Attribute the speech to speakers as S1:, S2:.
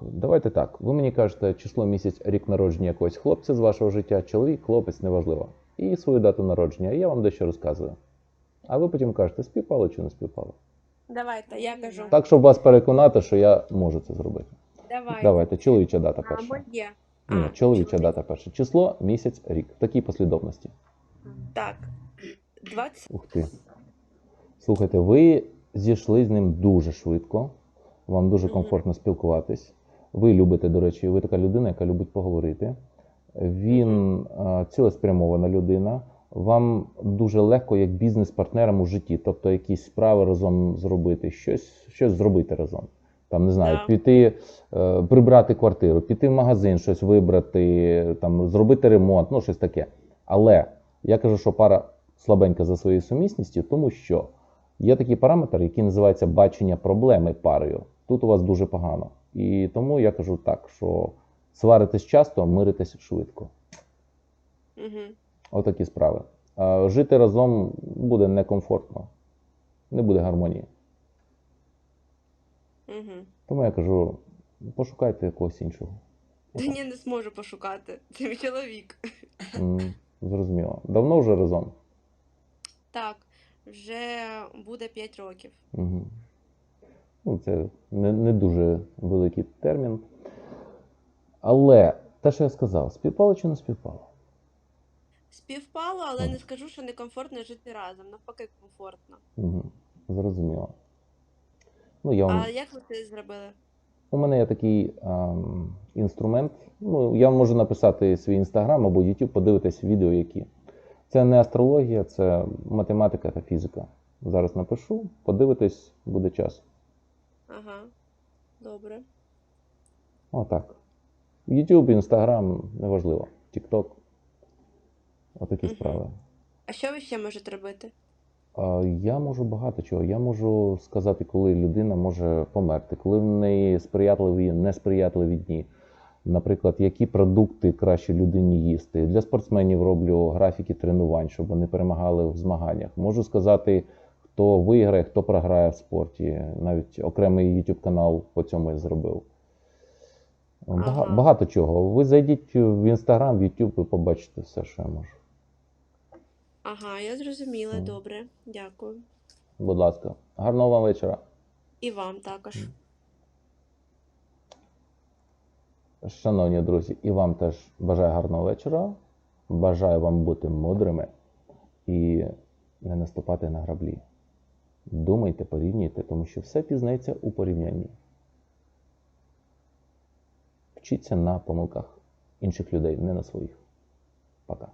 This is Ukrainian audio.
S1: давайте так. Ви мені кажете число місяць, рік народження якогось хлопця з вашого життя, чоловік, хлопець, неважливо. І свою дату народження. Я вам дещо розказую. А ви потім кажете, співпало чи не співпало.
S2: Давайте, я кажу.
S1: Так, щоб вас переконати, що я можу це зробити.
S2: Давайте.
S1: Давайте, чоловіча дата перша.
S2: моє.
S1: Ні,
S2: А,
S1: чоловіча
S2: чоловік.
S1: дата перша. Число, місяць, рік. В такій послідовності.
S2: Так. 20.
S1: Ух ти. Слухайте, ви зійшли з ним дуже швидко. Вам дуже комфортно спілкуватись. Ви любите, до речі, ви така людина, яка любить поговорити. Він е, цілеспрямована людина. Вам дуже легко як бізнес-партнерам у житті, тобто якісь справи разом зробити, щось, щось зробити разом. Там не знаю,
S2: Да.
S1: піти е, прибрати квартиру, піти в магазин, щось вибрати, там зробити ремонт, ну щось таке. Але я кажу, що пара слабенька за своєю сумісністю, тому що є такий параметр, який називається бачення проблеми парою. Тут у вас дуже погано. І тому я кажу так, що сваритесь часто, миритесь швидко.
S2: Угу.
S1: Отакі справи. Жити разом буде некомфортно, не буде гармонії.
S2: Угу.
S1: Тому я кажу, пошукайте когось іншого.
S2: Та ні, не зможу пошукати. Це мій чоловік.
S1: Зрозуміло. Давно вже разом.
S2: Так, вже буде 5 років.
S1: Угу. Ну, це не, не дуже великий термін. Але те, що я сказав, співпало чи не співпало?
S2: Співпало, але
S1: Мгм.
S2: не скажу, що некомфортно жити разом. Навпаки, комфортно.
S1: Угу. Зрозуміло. Ну, я вам...
S2: А як ви це зробили?
S1: У мене є такий ем, інструмент. Ну, я можу написати свій інстаграм або YouTube, подивитись відео, які. Це не астрологія, це математика та фізика. Зараз напишу, подивитись, буде час.
S2: Ага. Добре.
S1: Отак. YouTube, Instagram, неважливо. TikTok. Отакі
S2: Мгм.
S1: справи.
S2: А що ви ще можете робити?
S1: А, Я можу багато чого. Я можу сказати, коли людина може померти, коли в неї сприятливі, несприятливі дні. Наприклад, які продукти краще людині їсти. Для спортсменів роблю графіки тренувань, щоб вони перемагали в змаганнях. Можу сказати, хто виграє, хто програє в спорті. Навіть окремий YouTube канал по цьому я зробив.
S2: Ага.
S1: Багато чого. Ви зайдіть в Instagram, в YouTube і побачите все, що я можу.
S2: Ага, я зрозуміла, добре. Дякую.
S1: Будь ласка, гарного вам вечора.
S2: І вам також.
S1: Шановні друзі, і вам теж бажаю гарного вечора. Бажаю вам бути мудрими і не наступати на граблі. Думайте, порівнюйте, тому що все пізнається у порівнянні. Вчіться на помилках інших людей, не на своїх. Пока.